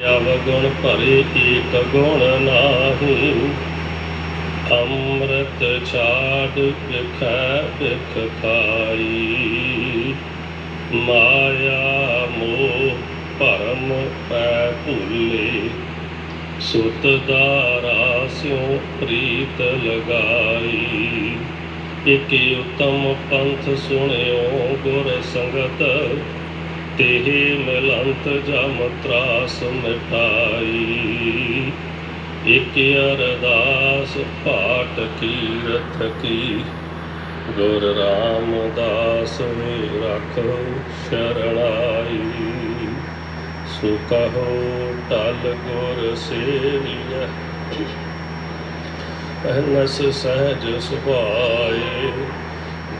ਅਵਗੁਣ ਭਰੇ ਏਕ ਗੁਣ ਨਾਹੀ। ਅੰਮ੍ਰਿਤ ਛਾੜ ਵਿਖੈ ਵਿਖ ਖਾਈ। ਮਾਇਆ ਮੋਹ ਭਰਮ ਪੈ ਭੁੱਲੇ। ਸੁਤ ਦਾਰਾ ਸਿਉ ਪ੍ਰੀਤ ਲਗਾਈ। ਇਕ ਉਤਮ ਪੰਥ ਸੁਣਿਓ ਗੁਰ ਸੰਗਤ। ਤੇਹ ਮਿਲੰਤ ਜਮ ਤਰਾਸ ਮਿਟਾਈ। ਇਕ ਅਰਦਾਸ ਪਾਟ ਕੀਰਤ ਕੀ। ਗੁਰ ਰਾਮਦਾਸ ਵੇ ਰਖੋ ਸ਼ਰਣਾਈ। ਸੋ ਕਹੋ ਟਲ ਗੁਰ ਸੇਵੀਐ। ਅਹਨਸ ਸਹਿਜ ਸੁਭਾਏ।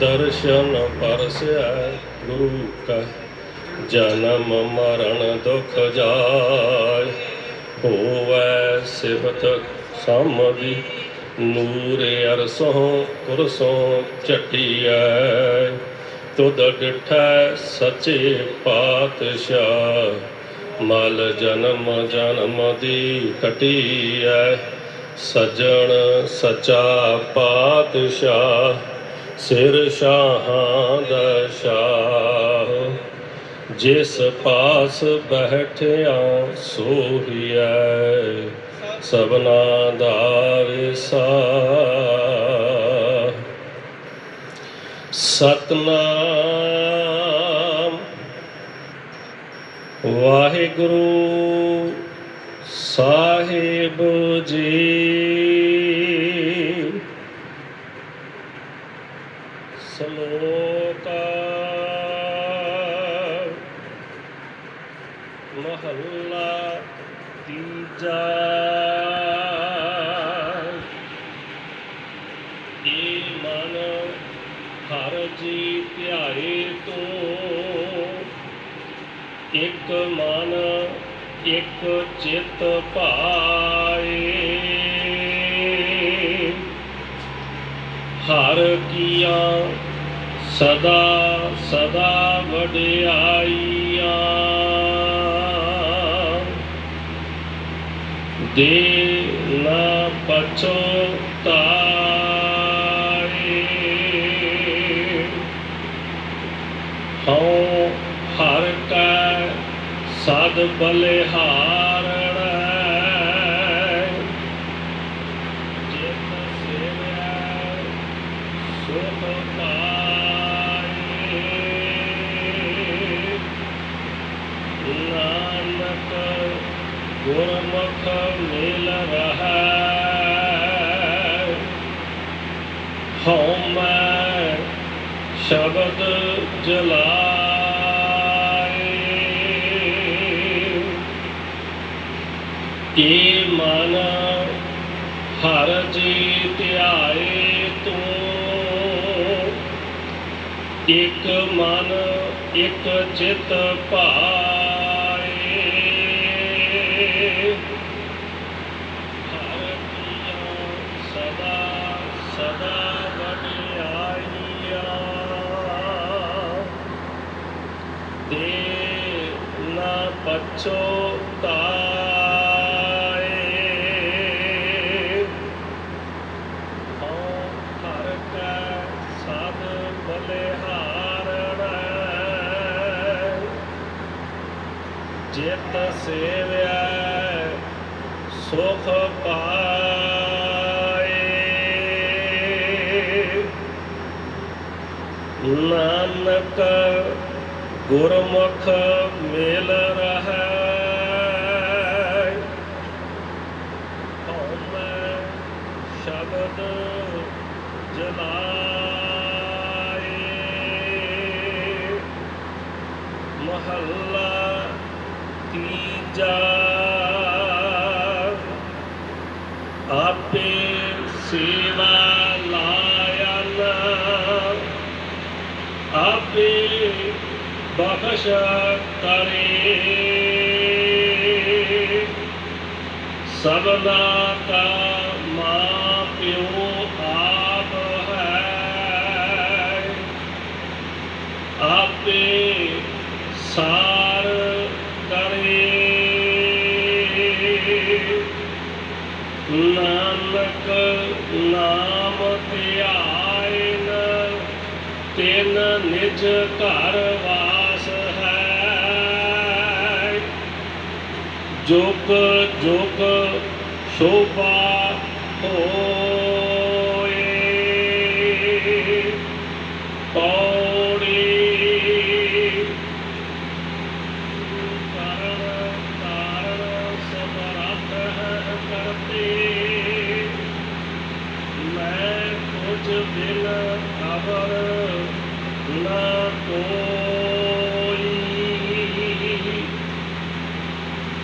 ਦਰਸ਼ਨ ਪਰਸੈ ਗੁਰੂ ਕਾ ਜਨਮ ਮਰਨ ਦੁਖ ਜਾਏ, ਹੋਵੈ ਸਿਫਤ ਸਮਦੀ ਨੂਰ ਅਰਸੋਂ ਕੁਰਸੋਂ ਝਟੀਐ। ਤੁਧ ਡਿਠੈ ਸੱਚੇ ਪਾਤਸ਼ਾਹ, ਮਲ ਜਨਮ ਜਨਮ ਦੀ ਕਟੀਐ ਸਜਣ ਸਚਾ ਪਾਤਸ਼ਾਹ, ਸਿਰ ਸ਼ਾਹਾਂ। ਦਸ਼ਾਹ ਜਿਸ ਪਾਸ ਬੈਠਿਆ ਸੋਹੀਐ ਸਭਨਾ ਦਾ ਵਿਸਾ ਸਤਨਾਮ ਵਾਹਿਗੁਰੂ ਸਾਹਿਬ ਜੀ। ਮਹੱਲਾ ਤੀਜਾ। ਏ ਮਨ ਹਰ ਜੀ ਧਿਆਏ ਤੂੰ। ਇੱਕ ਮਨ, ਇੱਕ ਚਿਤ ਭਾਏ ਹਰ ਕੀਆਂ ਸਦਾ ਸਦਾ ਵਡਿਆਈਆਂ। ਦੇ ਨਾ ਪਛੋਤਾਏ ਹਉ ਹਰ ਕੈ ਸਦ ਬਲਿਹਾਰਣ ਜਿਤ ਸੇਵਿਆ ਸੁਖ ਪਾਏ ਨਾਨਕ ਗੁਰਮੁਖ ਮਿਲ ਰਹਾ ਹਉ ਮੈਂ ਸ਼ਬਦ ਜਲਾਏ। ਕੀ ਮਨ ਹਰ ਜੀ ਧਿਆਏ ਤੂੰ? ਇੱਕ ਮਨ ਇੱਕ ਚਿਤ ਭਾਏ ਹਰ ਕੀਆ ਸਦਾ ਸਦਾ ਵਡਿਆਈਆਂ ਦੇ ਨਾ ਪਛੋਤਾਏ ਹਉ ਹਰ ਕੈ ਸਦ ਬਲਿਹਾਰਣ ਜਿਤ ਸੇਵਿਆ ਸੁਖ ਪਾਏ। ਨਾਨਕ ਗੁਰਮੁਖ ਮਿਲ ਰਹਾ। ਹਉ ਸ਼ਬਦ ਜਲਾਏ। ਮਹੱਲਾ ਤੀਜਾ। ਆਪੇ ਸੇਵਾ ਬਖਸ਼ ਕਰੇ ਸਭਨਾ ਕਾ ਮਾਂ ਪਿਓ ਆਪ ਹੈ। ਆਪੇ ਸਾਰ ਕਰੇ। ਨਾਨਕ ਨਾਮ ਧਿਆਇਨ, ਤਿਨ ਨਿਜ ਘਰ ਜੁਗ ਸ਼ੋਭਾ ਹੋਏ। ਪੌੜੀ ਕਾਰਨ ਕਾਰਨ ਸਮਰੱਥ ਕਰਤੇ ਮੈਂ ਕੁਝ ਬਿਨ ਖਬਰ ਨਾ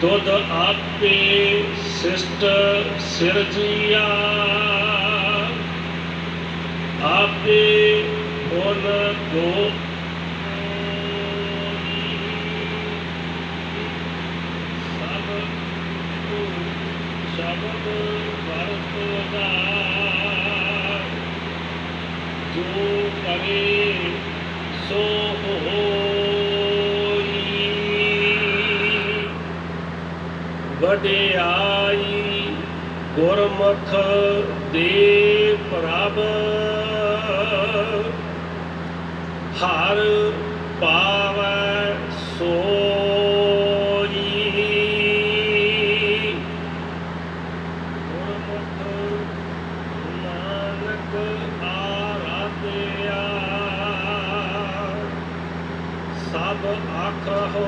ਤੁਧ ਆਪੇ ਸਿਸ਼ਟ ਸਿਰਜੀਆ। ਆਪੇ ਬੋਲ ਗੋ ਸਭ ਸ਼ਬਦ ਵਰਤਦਾ ਜੋ ਕਰੇ ਸੋ ਹੋਈ ਵਡਿਆਈ ਗੁਰਮੁਖ ਦੇ ਪ੍ਰਭ। ਹਰ ਪਾਵੈ ਸੋਈ ਗੁਰਮੁਖ ਨਾਨਕ ਆਰਾਧਿਆ ਸਭ ਆਖੋ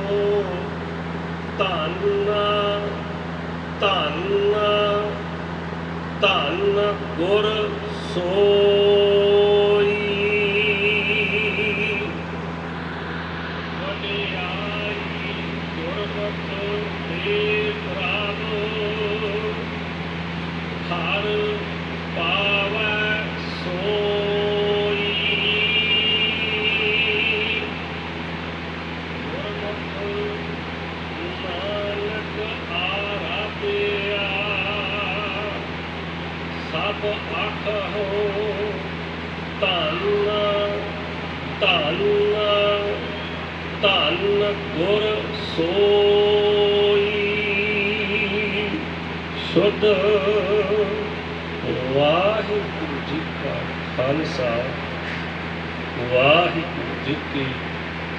ਧੰਨ ਧੰਨ ਧੰਨ ਗੁਰ ਸੋਈ। ਵਡਿਆਈ ਗੁਰਮੁਖ ਦੇ ਪ੍ਰਭ ਹਰ ਪਾਵੈ ਸੋਈ ਗੁਰਮੁਖ ਨਾਨਕ ਆਰਾਧਿਆ ਸਭ ਆਖੋ ਧੰਨ ਧੰਨ ਧੰਨ ਗੁਰ ਸੋਈ ਸ਼ੁੱਧ ਵਾਹਿਗੁਰੂ ਜੀ ਕਾ ਖਾਲਸਾ ਵਾਹਿਗੁਰੂ ਜੀ ਕੀ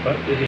ਫਤਿਹ